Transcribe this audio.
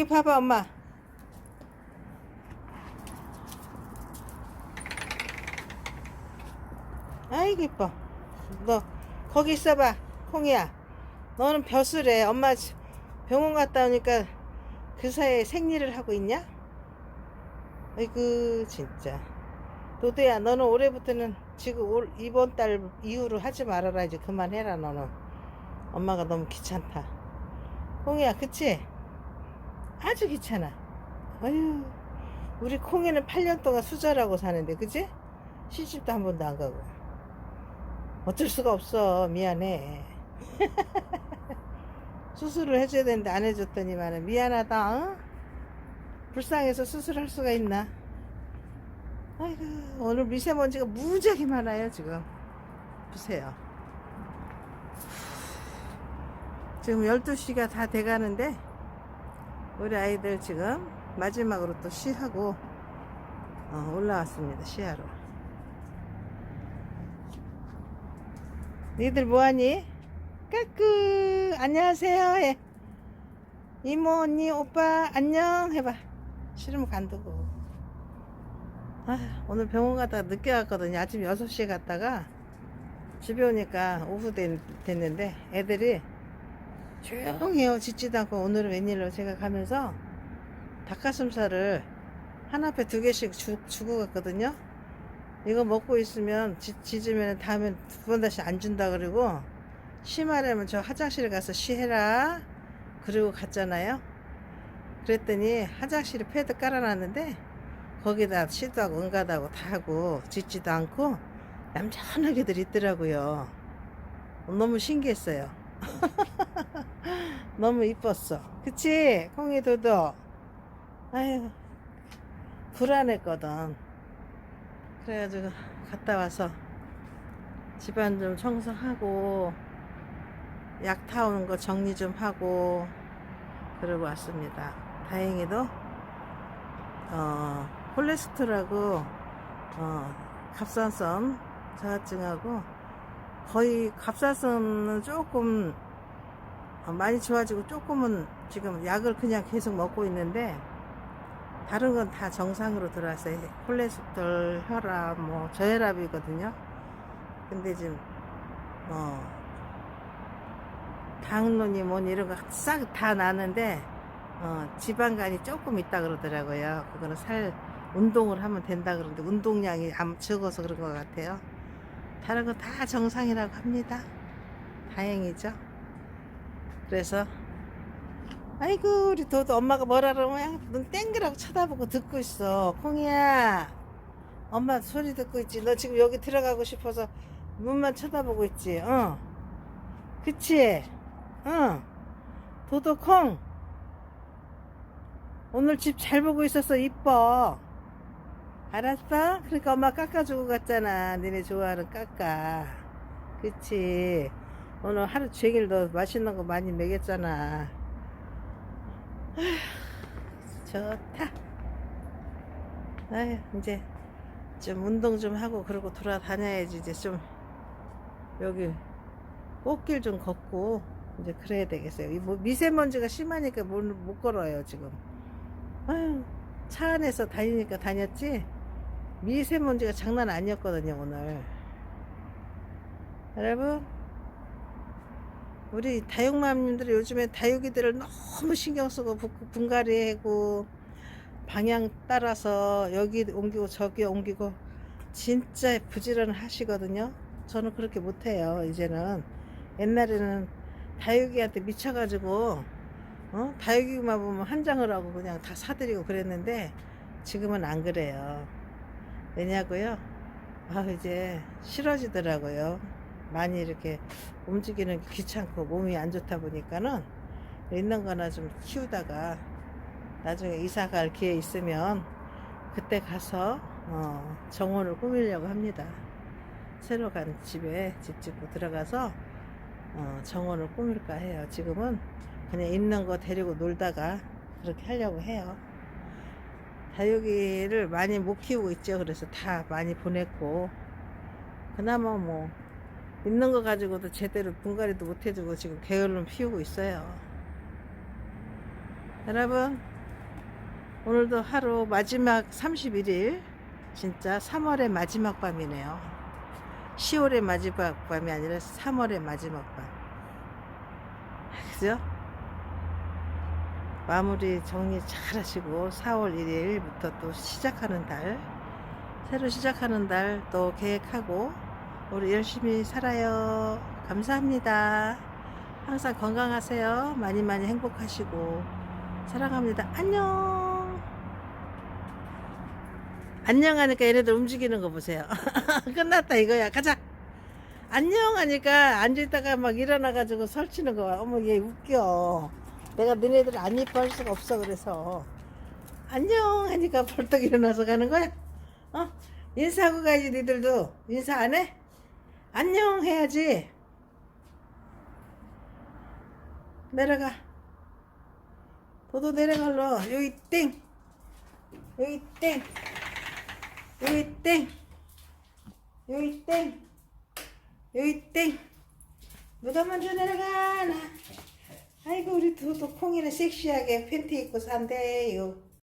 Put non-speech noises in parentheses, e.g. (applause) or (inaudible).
여기 봐봐 엄마. 아이고 이뻐. 너 거기 있어봐 콩이야. 너는 벼슬해. 엄마 지- 병원 갔다 오니까 그 사이에 생리를 하고 있냐? 아이고 진짜. 도대야 너는 올해부터는 지금 올, 이번 달 이후로 하지 말아라. 이제 그만해라 너는. 엄마가 너무 귀찮다. 콩이야 그치? 아주 귀찮아. 아유 우리 콩이는 8년 동안 수저라고 사는데 그치? 시집도 한 번도 안 가고. 어쩔 수가 없어. 미안해. (laughs) 수술을 해줘야 되는데 안 해줬더니만은 미안하다 어? 불쌍해서 수술할 수가 있나? 아이고 오늘 미세먼지가 무지하게 많아요 지금. 보세요. 지금 12시가 다 돼가는데 우리 아이들 지금 마지막으로 또 시하고 어, 올라왔습니다 시하러. 니들 뭐하니? 까끄 안녕하세요. 해. 이모 언니 오빠 안녕. 해봐. 싫으면 간두고. 아, 오늘 병원 갔다가 늦게 갔거든요. 아침 6시에 갔다가 집에 오니까 오후 된- 됐는데 애들이 조용해요 짖지도 않고. 오늘은 웬일로 제가 가면서 닭가슴살을 한 앞에 두 개씩 주, 주고 갔거든요. 이거 먹고 있으면 짖, 짖으면 다음엔 두번 다시 안 준다 그러고 쉬마려면 저 화장실 가서 쉬해라. 그리고 갔잖아요. 그랬더니 화장실에 패드 깔아놨는데 거기다 시도 하고 응가도 하고 다 하고 짖지도 않고 얌전하게들 있더라고요. 너무 신기했어요 (laughs) 너무 이뻤어. 그치? 콩이 도도. 아유 불안했거든. 그래가지고 갔다 와서 집안 좀 청소하고 약 타오는 거 정리 좀 하고 그러고 왔습니다. 다행히도 어, 콜레스테롤하고 어, 갑상선 저하증하고 거의 갑상선은 조금 어, 많이 좋아지고 조금은 지금 약을 그냥 계속 먹고 있는데 다른 건 다 정상으로 들어왔어요. 콜레스테롤, 혈압, 뭐 저혈압이거든요. 근데 지금 어 당론이 뭐니 이런 거 싹 다 나는데 어 지방간이 조금 있다 그러더라고요. 그거는 살 운동을 하면 된다 그러는데 운동량이 안 적어서 그런 것 같아요. 다른 거 다 정상이라고 합니다. 다행이죠. 그래서 아이고 우리 도도 엄마가 뭐라 그러면 눈 땡그라고 쳐다보고 듣고 있어. 콩이야 엄마 소리 듣고 있지? 너 지금 여기 들어가고 싶어서 문만 쳐다보고 있지? 어. 그치? 어. 도도 콩 오늘 집 잘 보고 있었어 이뻐. 알았어? 그러니까 엄마 깎아주고 갔잖아. 니네 좋아하는 깎아. 그치 오늘 하루 종일 너 맛있는 거 많이 먹였잖아 좋다. 아유, 이제 좀 운동 좀 하고 그러고 돌아다녀야지. 이제 좀 여기 꽃길 좀 걷고 이제 그래야 되겠어요. 이뭐 미세먼지가 심하니까 못, 못 걸어요, 지금. 아유, 차 안에서 다니니까 다녔지. 미세먼지가 장난 아니었거든요, 오늘. 여러분, 우리 다육맘님들이 요즘에 다육이들을 너무 신경 쓰고 부- 분갈이하고 방향 따라서 여기 옮기고 저기 옮기고 진짜 부지런을 하시거든요. 저는 그렇게 못해요. 이제는 옛날에는 다육이한테 미쳐가지고 어? 다육이만 보면 한 장을 하고 그냥 다 사드리고 그랬는데 지금은 안 그래요. 왜냐고요? 아 이제 싫어지더라고요. 많이 이렇게 움직이는 게 귀찮고 몸이 안 좋다 보니까는 있는 거나 좀 키우다가 나중에 이사 갈 기회 있으면 그때 가서 어, 정원을 꾸미려고 합니다. 새로 간 집에 집 짓고 들어가서 어, 정원을 꾸밀까 해요. 지금은 그냥 있는 거 데리고 놀다가 그렇게 하려고 해요. 다육이를 많이 못 키우고 있죠. 그래서 다 많이 보냈고 그나마 뭐 있는 거 가지고도 제대로 분갈이도 못 해주고 지금 게을름 피우고 있어요. 여러분 오늘도 하루 마지막 31일 진짜 3월의 마지막 밤이네요 10월의 마지막 밤이 아니라 3월의 마지막 밤 그죠? 마무리 정리 잘 하시고 4월 1일부터 또 시작하는 달 새로 시작하는 달 또 계획하고 우리 열심히 살아요. 감사합니다. 항상 건강하세요. 많이 많이 행복하시고 사랑합니다. 안녕. 안녕 하니까 얘네들 움직이는 거 보세요. (laughs) 끝났다 이거야. 가자. 안녕 하니까 앉아있다가 막 일어나가지고 설치는 거 봐. 어머 얘 웃겨. 내가 너네들 안 이뻐할 수가 없어 그래서. 안녕 하니까 벌떡 일어나서 가는 거야. 어? 인사하고 가야지 니들도. 인사 안 해? 안녕 해야지. 내려가. 도도 내려갈러 여기 땡. 여기 땡. 여기 땡. 여기 땡. 여기 땡. 누가 먼저 내려가나. 아이고 우리 도도 콩이는 섹시하게 팬티 입고 산대요